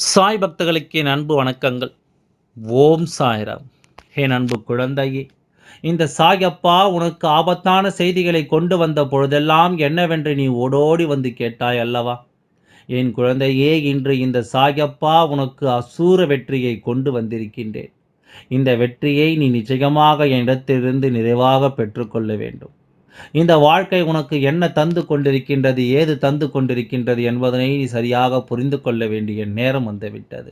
சாய் பக்தர்களுக்கு என் அன்பு வணக்கங்கள். ஓம் சாய்ராம். என் அன்பு குழந்தையே இந்த சாயப்பா உனக்கு ஆபத்தான செய்திகளை கொண்டு வந்த பொழுதெல்லாம் என்னவென்று நீ ஓடோடி வந்து கேட்டாய் அல்லவா? என் குழந்தையே இன்று இந்த சாயப்பா உனக்கு அசூர வெற்றியை கொண்டு வந்திருக்கின்றேன். இந்த வெற்றியை நீ நிச்சயமாக என்னிடத்திலிருந்து நிறைவாக பெற்றுக்கொள்ள வேண்டும். இந்த வாழ்க்கை உனக்கு என்ன தந்து கொண்டிருக்கின்றது ஏது தந்து கொண்டிருக்கின்றது என்பதனை நீ சரியாக புரிந்து கொள்ள வேண்டிய நேரம் வந்துவிட்டது.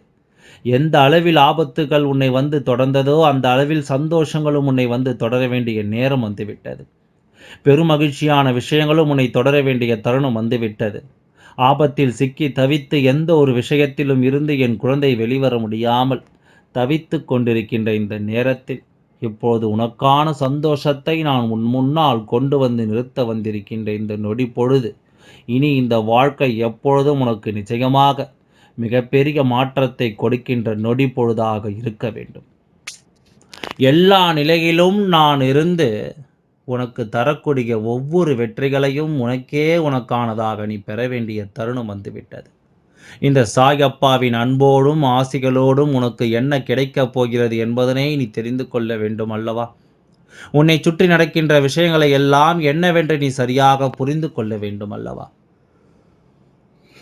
எந்த அளவில் ஆபத்துகள் உன்னை வந்து தொடர்ந்ததோ அந்த அளவில் சந்தோஷங்களும் உன்னை வந்து தொடர வேண்டிய நேரம் வந்துவிட்டது. பெருமகிழ்ச்சியான விஷயங்களும் உன்னை தொடர வேண்டிய தருணம் வந்துவிட்டது. ஆபத்தில் சிக்கி தவித்து எந்த ஒரு விஷயத்திலும் இருந்து என் குழந்தை வெளிவர முடியாமல் தவித்து கொண்டிருக்கின்ற இந்த நேரத்தில் இப்போது உனக்கான சந்தோஷத்தை நான் உன் முன்னால் கொண்டு வந்து நிறுத்த வந்திருக்கின்ற இந்த நொடி பொழுது இனி இந்த வாழ்க்கை எப்பொழுதும் உனக்கு நிச்சயமாக மிகப்பெரிய மாற்றத்தை கொடுக்கின்ற நொடி பொழுதாக இருக்க வேண்டும். எல்லா நிலையிலும் நான் இருந்து உனக்கு தரக்கூடிய ஒவ்வொரு வெற்றிகளையும் உனக்கே உனக்கானதாக நீ பெற வேண்டிய தருணம் வந்துவிட்டது. இந்த சாயப்பாவின் அன்போடும் ஆசிகளோடும் உனக்கு என்ன கிடைக்கப் போகிறது என்பதனை நீ தெரிந்து கொள்ள வேண்டும் அல்லவா? உன்னை சுற்றி நடக்கின்ற விஷயங்களை எல்லாம் என்னவென்று நீ சரியாக புரிந்து கொள்ள வேண்டும் அல்லவா?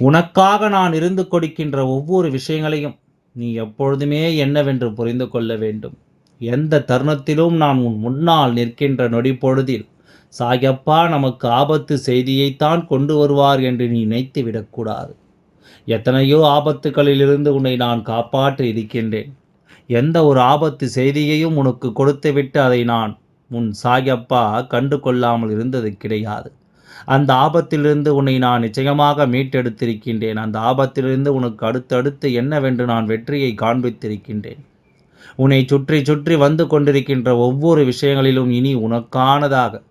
உனக்காக நான் இருந்து கொடுக்கின்ற ஒவ்வொரு விஷயங்களையும் நீ எப்பொழுதுமே என்னவென்று புரிந்து கொள்ள வேண்டும். எந்த தருணத்திலும் நான் உன் முன்னால் நிற்கின்ற நொடி பொழுதில் சாயப்பா நமக்கு ஆபத்து செய்தியைத்தான் கொண்டு வருவார் என்று நீ நினைத்து விடக்கூடாது எத்தனையோ ஆபத்துகளிலிருந்து உன்னை நான் காப்பாற்றி இருக்கின்றேன். எந்த ஒரு ஆபத்து செய்தியையும் உனக்கு கொடுத்துவிட்டு அதை நான் உன் சாயப்பா கண்டு கொள்ளாமல் இருந்தது கிடையாது. அந்த ஆபத்திலிருந்து உன்னை நான் நிச்சயமாக மீட்டெடுத்திருக்கின்றேன். அந்த ஆபத்திலிருந்து உனக்கு அடுத்தடுத்து என்னவென்று நான் வெற்றியை காண்பித்திருக்கின்றேன். உன்னை சுற்றி சுற்றி வந்து கொண்டிருக்கின்ற ஒவ்வொரு விஷயங்களிலும் இனி உனக்கானதாக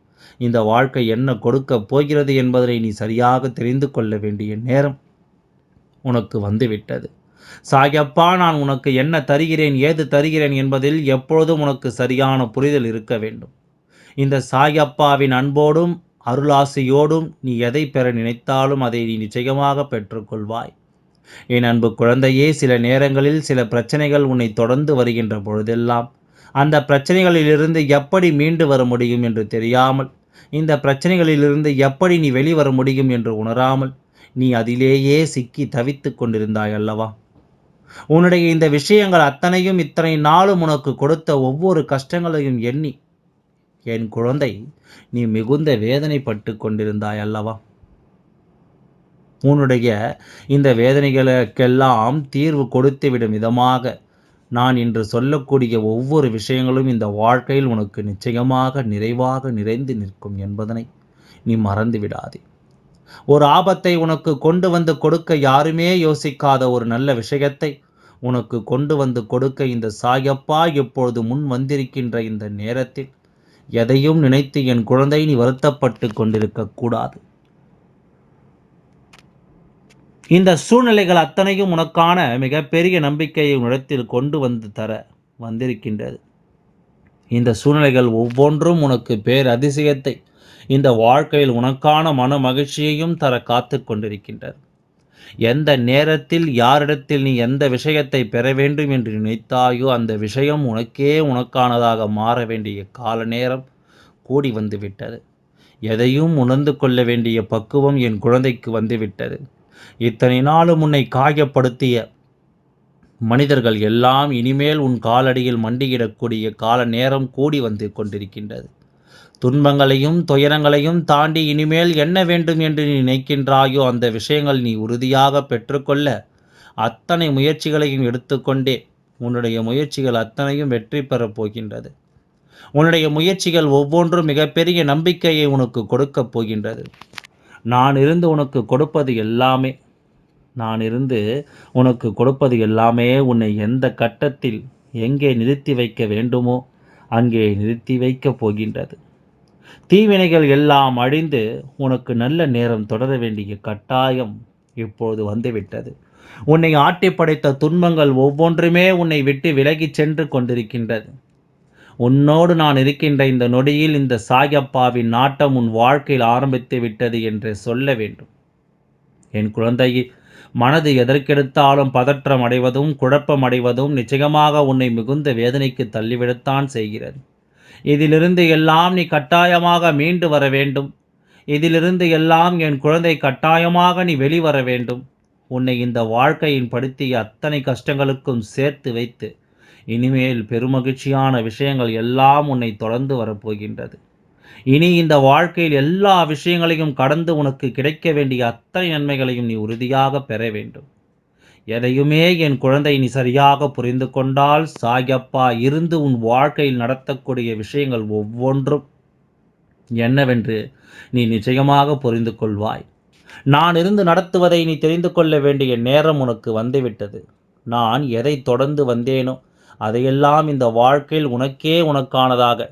இந்த வாழ்க்கை என்ன கொடுக்கப் போகிறது என்பதை நீ சரியாக தெரிந்து கொள்ள வேண்டிய நேரம். உனக்கு வந்துவிட்டது. சாயப்பா நான் உனக்கு என்ன தருகிறேன் ஏது தருகிறேன் என்பதில் எப்பொழுதும் உனக்கு சரியான புரிதல் இருக்க வேண்டும். இந்த சாயப்பாவின் அன்போடும் அருளாசையோடும் நீ எதை பெற நினைத்தாலும் அதை நீ நிச்சயமாக பெற்றுக்கொள்வாய். என் அன்பு குழந்தையே சில நேரங்களில் சில பிரச்சனைகள் உன்னை தொடர்ந்து வருகின்ற பொழுதெல்லாம் அந்த பிரச்சனைகளிலிருந்து எப்படி மீண்டு வர முடியும் என்று தெரியாமல் இந்த பிரச்சனைகளிலிருந்து எப்படி நீ வெளிவர முடியும் என்று உணராமல் நீ அதிலேயே சிக்கி தவித்து கொண்டிருந்தாய் அல்லவா? உன்னுடைய இந்த விஷயங்கள் அத்தனையும் இத்தனை நாளும் உனக்கு கொடுத்த ஒவ்வொரு கஷ்டங்களையும் எண்ணி என் குழந்தை நீ மிகுந்த வேதனைப்பட்டு கொண்டிருந்தாய் அல்லவா? உன்னுடைய இந்த வேதனைகளுக்கெல்லாம் தீர்வு கொடுத்துவிடும் விதமாக நான் இன்று சொல்லக்கூடிய ஒவ்வொரு விஷயங்களும் இந்த வாழ்க்கையில் உனக்கு நிச்சயமாக நிறைவாக நிறைந்து நிற்கும் என்பதனை நீ மறந்து விடாதே ஒரு ஆபத்தை உனக்கு கொண்டு வந்து கொடுக்க யாருமே யோசிக்காத ஒரு நல்ல விஷயத்தை உனக்கு கொண்டு வந்து கொடுக்க இந்த சாயப்பா இப்பொழுது முன் வந்திருக்கின்ற இந்த நேரத்தில்? எதையும் நினைத்து என் குழந்தை நீ வருத்தப்பட்டு கொண்டிருக்கக்கூடாது இந்த சூழ்நிலைகள் அத்தனையும் உனக்கான மிகப்பெரிய நம்பிக்கையை உன்னிடத்தில் கொண்டு வந்து தர வந்திருக்கின்றது. இந்த சூழ்நிலைகள் ஒவ்வொன்றும் உனக்கு பேர் அதிசயத்தை இந்த வாழ்க்கையில் உனக்கான மன மகிழ்ச்சியையும் தர காத்து கொண்டிருக்கின்றது. எந்த நேரத்தில் யாரிடத்தில் நீ எந்த விஷயத்தை பெற வேண்டும் என்று நினைத்தாயோ அந்த விஷயம் உனக்கே உனக்கானதாக மாற வேண்டிய கால நேரம் கூடி வந்துவிட்டது. எதையும் உணர்ந்து கொள்ள வேண்டிய பக்குவம் என் குழந்தைக்கு வந்துவிட்டது. இத்தனை நாளும் உன்னை காயப்படுத்திய மனிதர்கள் எல்லாம் இனிமேல் உன் காலடியில் மண்டியிடக்கூடிய கால நேரம் கூடி வந்து கொண்டிருக்கின்றது. துன்பங்களையும் துயரங்களையும் தாண்டி இனிமேல் என்ன வேண்டும் என்று நீ நினைக்கின்றாயோ அந்த விஷயங்கள் நீ உறுதியாக பெற்றுக்கொள்ள அத்தனை முயற்சிகளையும் எடுத்துக்கொண்டே. உன்னுடைய முயற்சிகள் அத்தனையும் வெற்றி பெறப் போகின்றது. உன்னுடைய முயற்சிகள் ஒவ்வொன்றும் மிகப்பெரிய நம்பிக்கையை உனக்கு கொடுக்கப் போகின்றது. நான் இருந்து உனக்கு கொடுப்பது எல்லாமே. நான் இருந்து உனக்கு கொடுப்பது எல்லாமே உன்னை எந்த கட்டத்தில் எங்கே நிறுத்தி வைக்க வேண்டுமோ அங்கே நிறுத்தி வைக்கப் போகின்றது. தீவினைகள் எல்லாம் அழிந்து உனக்கு நல்ல நேரம் தொடர வேண்டிய கட்டாயம் இப்போது வந்துவிட்டது. உன்னை ஆட்டி படைத்த துன்பங்கள் ஒவ்வொன்றுமே உன்னை விட்டு விலகிச் சென்று கொண்டிருக்கின்றது. உன்னோடு நான் இருக்கின்ற இந்த நொடியில் இந்த சாயப்பாவின் நாட்டம் உன் வாழ்க்கையில் ஆரம்பித்து விட்டது என்று சொல்ல வேண்டும். என் குழந்தை மனது எதற்கெடுத்தாலும் பதற்றம் அடைவதும் குழப்பம் அடைவதும் நிச்சயமாக உன்னை மிகுந்த வேதனைக்கு தள்ளிவிடத்தான் செய்கிறது. இதிலிருந்து எல்லாம் நீ கட்டாயமாக மீண்டு வர வேண்டும். இதிலிருந்து எல்லாம் என் குழந்தை கட்டாயமாக நீ வெளிவர வேண்டும். உன்னை இந்த வாழ்க்கையின் படுத்திய அத்தனை கஷ்டங்களுக்கும் சேர்த்து வைத்து இனிமேல் பெருமகிழ்ச்சியான விஷயங்கள் எல்லாம் உன்னை தொடர்ந்து வரப்போகின்றது. இனி இந்த வாழ்க்கையில் எல்லா விஷயங்களையும் கடந்து உனக்கு கிடைக்க வேண்டிய அத்தனை நன்மைகளையும் நீ உறுதியாக பெற வேண்டும். எதையுமே என் குழந்தை நீ சரியாக புரிந்து கொண்டால் சாயப்பா இருந்து உன் வாழ்க்கையில் நடத்தக்கூடிய விஷயங்கள் ஒவ்வொன்றும் என்னவென்று நீ நிச்சயமாக புரிந்து கொள்வாய். நான் இருந்து நடத்துவதை நீ தெரிந்து கொள்ள வேண்டிய நேரம் உனக்கு வந்துவிட்டது. நான் எதை தொடர்ந்து வந்தேனோ அதையெல்லாம் இந்த வாழ்க்கையில் உனக்கே உனக்கானதாக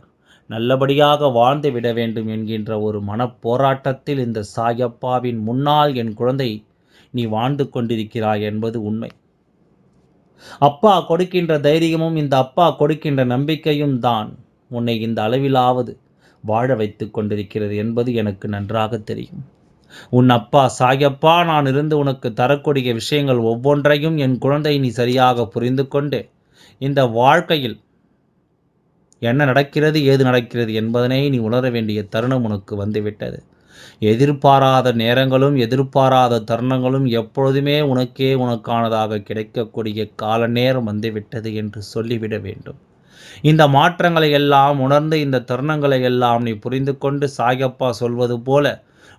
நல்லபடியாக வாழ்ந்து விட வேண்டும் என்கின்ற ஒரு மனப்போராட்டத்தில் இந்த சாயப்பாவின் முன்னால் என் குழந்தை நீ வாழ்ந்து கொண்டிருக்கிறாய் என்பது உண்மை. அப்பா கொடுக்கின்ற தைரியமும் இந்த அப்பா கொடுக்கின்ற நம்பிக்கையும் தான் உன்னை இந்த அளவிலாவது வாழ வைத்து கொண்டிருக்கிறது என்பது எனக்கு நன்றாக தெரியும். உன் அப்பா சாயப்பா நான் இருந்து உனக்கு தரக்கூடிய விஷயங்கள் ஒவ்வொன்றையும் என் குழந்தை நீ சரியாக புரிந்து கொண்டு இந்த வாழ்க்கையில் என்ன நடக்கிறது ஏது நடக்கிறது என்பதனை நீ உணர வேண்டிய தருணம் உனக்கு வந்துவிட்டது. எதிர்பாராத நேரங்களும் எதிர்பாராத தருணங்களும் எப்பொழுதுமே உனக்கே உனக்கானதாக கிடைக்கக்கூடிய கால நேரம் வந்துவிட்டது என்று சொல்லிவிட வேண்டும். இந்த மாற்றங்களை எல்லாம் உணர்ந்து இந்த தருணங்களை எல்லாம் நீ புரிந்து கொண்டு சாயப்பா சொல்வது போல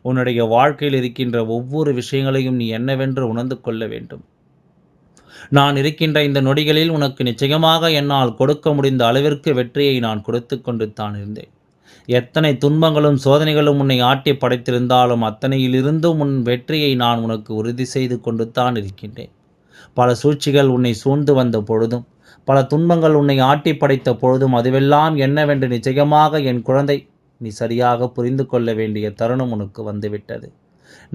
உன்னுடைய வாழ்க்கையில் இருக்கின்ற ஒவ்வொரு விஷயங்களையும் நீ என்னவென்று உணர்ந்து கொள்ள வேண்டும். நான் இருக்கின்ற இந்த நொடிகளில் உனக்கு நிச்சயமாக என்னால் கொடுக்க முடிந்த அளவிற்கு வெற்றியை நான் கொடுத்து கொண்டு தான் இருந்தேன். எத்தனை துன்பங்களும் சோதனைகளும் உன்னை ஆட்டி படைத்திருந்தாலும் அத்தனையிலிருந்தும் உன் வெற்றியை நான் உனக்கு உறுதி செய்து கொண்டு தான் இருக்கின்றேன். பல சூழ்ச்சிகள் உன்னை சூழ்ந்து வந்த பொழுதும் பல துன்பங்கள் உன்னை ஆட்டி படைத்த பொழுதும் அதுவெல்லாம் என்னவென்று நிச்சயமாக என் குழந்தை நீ சரியாக புரிந்து கொள்ள வேண்டிய தருணம் உனக்கு வந்துவிட்டது.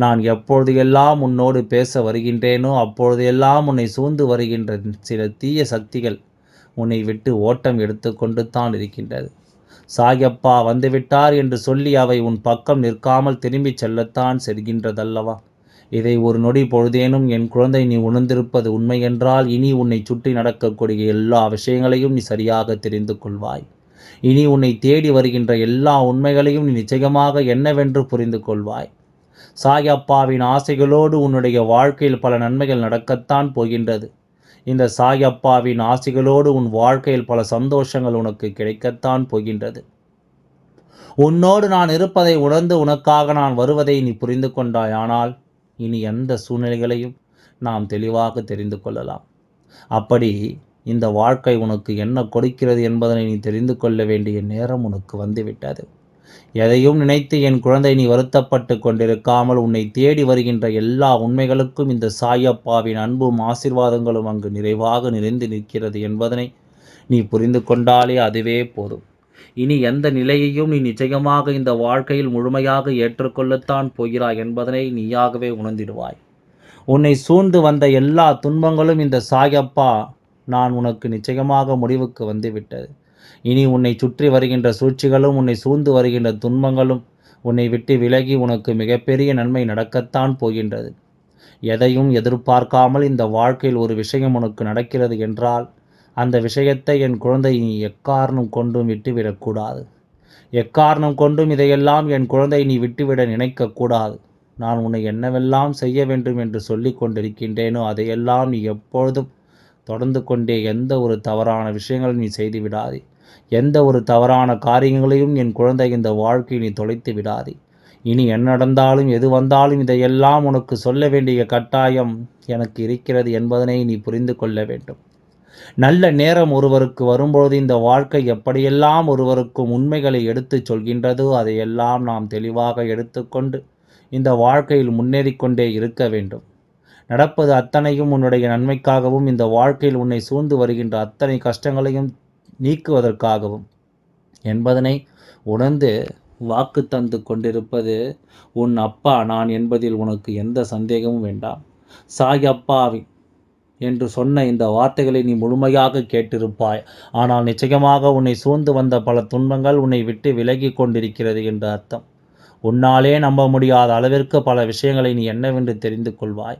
நான் எப்பொழுது எல்லாம் உன்னோடு பேச வருகின்றேனோ அப்பொழுது எல்லாம் உன்னை சூழ்ந்து வருகின்ற சில தீய சக்திகள் உன்னை விட்டு ஓட்டம் எடுத்துக்கொண்டு தான் இருக்கின்றது. சாயப்பா வந்துவிட்டார் என்று சொல்லி அவை உன் பக்கம் நிற்காமல் திரும்பிச் செல்லத்தான் செல்கின்றதல்லவா? இதை ஒரு நொடி பொழுதேனும் என் குழந்தை நீ உணர்ந்திருப்பது உண்மையென்றால் இனி உன்னை சுற்றி நடக்கக்கூடிய எல்லா விஷயங்களையும் நீ சரியாக தெரிந்து கொள்வாய். இனி உன்னை தேடி வருகின்ற எல்லா உண்மைகளையும் நீ நிச்சயமாக என்னவென்று புரிந்து கொள்வாய். சாயப்பாவின் ஆசைகளோடு உன்னுடைய வாழ்க்கையில் பல நன்மைகள் நடக்கத்தான் போகின்றது. இந்த சாயப்பாவின் ஆசைகளோடு உன் வாழ்க்கையில் பல சந்தோஷங்கள் உனக்கு கிடைக்கத்தான் போகின்றது. உன்னோடு நான் இருப்பதை உணர்ந்து உனக்காக நான் வருவதை நீ புரிந்து கொண்டாய். ஆனால் இனி எந்த சூழ்நிலைகளையும் நாம் தெளிவாக தெரிந்து கொள்ளலாம். அப்படி இந்த வாழ்க்கை உனக்கு என்ன கொடுக்கிறது என்பதனை நீ தெரிந்து கொள்ள வேண்டிய நேரம் உனக்கு வந்துவிட்டது. எதையும் நினைத்து என் குழந்தை நீ வருத்தப்பட்டு கொண்டிருக்காமல் உன்னை தேடி வருகின்ற எல்லா உண்மைகளுக்கும் இந்த சாயப்பாவின் அன்பும் ஆசிர்வாதங்களும் அங்கு நிறைவாக நிறைந்து நிற்கிறது என்பதனை நீ புரிந்து கொண்டாலே அதுவே போதும். இனி எந்த நிலையையும் நீ நிச்சயமாக இந்த வாழ்க்கையில் முழுமையாக ஏற்றுக்கொள்ளத்தான் போகிறாய் என்பதனை நீயாகவே உணர்ந்திடுவாய். உன்னை சூழ்ந்து வந்த எல்லா துன்பங்களும் இந்த சாயப்பா நான் உனக்கு நிச்சயமாக முடிவுக்கு வந்துவிட்டது. இனி உன்னை சுற்றி வருகின்ற சூழ்ச்சிகளும் உன்னை சூழ்ந்து வருகின்ற துன்பங்களும் உன்னை விட்டு விலகி உனக்கு மிகப்பெரிய நன்மை நடக்கத்தான் போகின்றது. எதையும் எதிர்பார்க்காமல் இந்த வாழ்க்கையில் ஒரு விஷயம் உனக்கு நடக்கிறது என்றால் அந்த விஷயத்தை என் குழந்தை நீ எக்காரணம் கொண்டும் விட்டுவிடக்கூடாது எக்காரணம் கொண்டும் இதையெல்லாம் என் குழந்தை நீ விட்டுவிட நினைக்கக்கூடாது நான் உன்னை என்னவெல்லாம் செய்ய வேண்டும் என்று சொல்லி கொண்டிருக்கின்றேனோ அதையெல்லாம் நீ எப்பொழுதும் தொடர்ந்து கொண்டே எந்த ஒரு தவறான விஷயங்களும் நீ செய்து விடாதே. எந்த ஒரு தவறான காரியங்களையும் என் குழந்தை இந்த வாழ்க்கையை நீ தொலைத்து விடாதே. இனி என்ன நடந்தாலும் எது வந்தாலும் இதையெல்லாம் உனக்கு சொல்ல வேண்டிய கட்டாயம் எனக்கு இருக்கிறது என்பதனை நீ புரிந்து கொள்ள வேண்டும். நல்ல நேரம் ஒருவருக்கு வரும்பொழுது இந்த வாழ்க்கை எப்படியெல்லாம் ஒருவருக்கும் உண்மைகளை எடுத்துச் சொல்கின்றதோ அதையெல்லாம் நாம் தெளிவாக எடுத்துக்கொண்டு இந்த வாழ்க்கையில் முன்னேறிக்கொண்டே இருக்க வேண்டும். நடப்பது அத்தனையும் உன்னுடைய நன்மைக்காகவும் இந்த வாழ்க்கையில் உன்னை சூழ்ந்து வருகின்ற அத்தனை கஷ்டங்களையும் நீக்குவதற்காகவும். என்பதனை உணர்ந்து வாக்கு தந்து கொண்டிருப்பது உன் அப்பா நான் என்பதில் உனக்கு எந்த சந்தேகமும் வேண்டாம். சாய் அப்பாவி என்று சொன்ன இந்த வார்த்தைகளை நீ முழுமையாக கேட்டிருப்பாய். ஆனால் நிச்சயமாக உன்னை சூழ்ந்து வந்த பல துன்பங்கள் உன்னை விட்டு விலகி கொண்டிருக்கிறது என்று அர்த்தம். உன்னாலே நம்ப முடியாத அளவிற்கு பல விஷயங்களை நீ என்னவென்று தெரிந்து கொள்வாய்.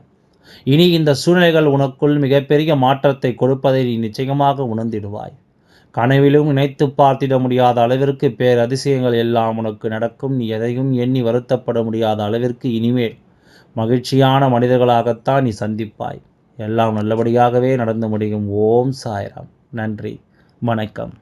இனி இந்த சூழ்நிலைகள் உனக்குள் மிகப்பெரிய மாற்றத்தை கொடுப்பதை நீ நிச்சயமாக உணர்ந்திடுவாய். கனவிலும் நினைத்து பார்த்திட முடியாத அளவிற்கு பேர் அதிசயங்கள் எல்லாம் உனக்கு நடக்கும். நீ எதையும் எண்ணி வருத்தப்பட முடியாத அளவிற்கு இனிமேல் மகிழ்ச்சியான மனிதர்களாகத்தான் நீ சந்திப்பாய். எல்லாம் நல்லபடியாகவே நடந்து முடியும். ஓம் சாய்ராம். நன்றி. வணக்கம்.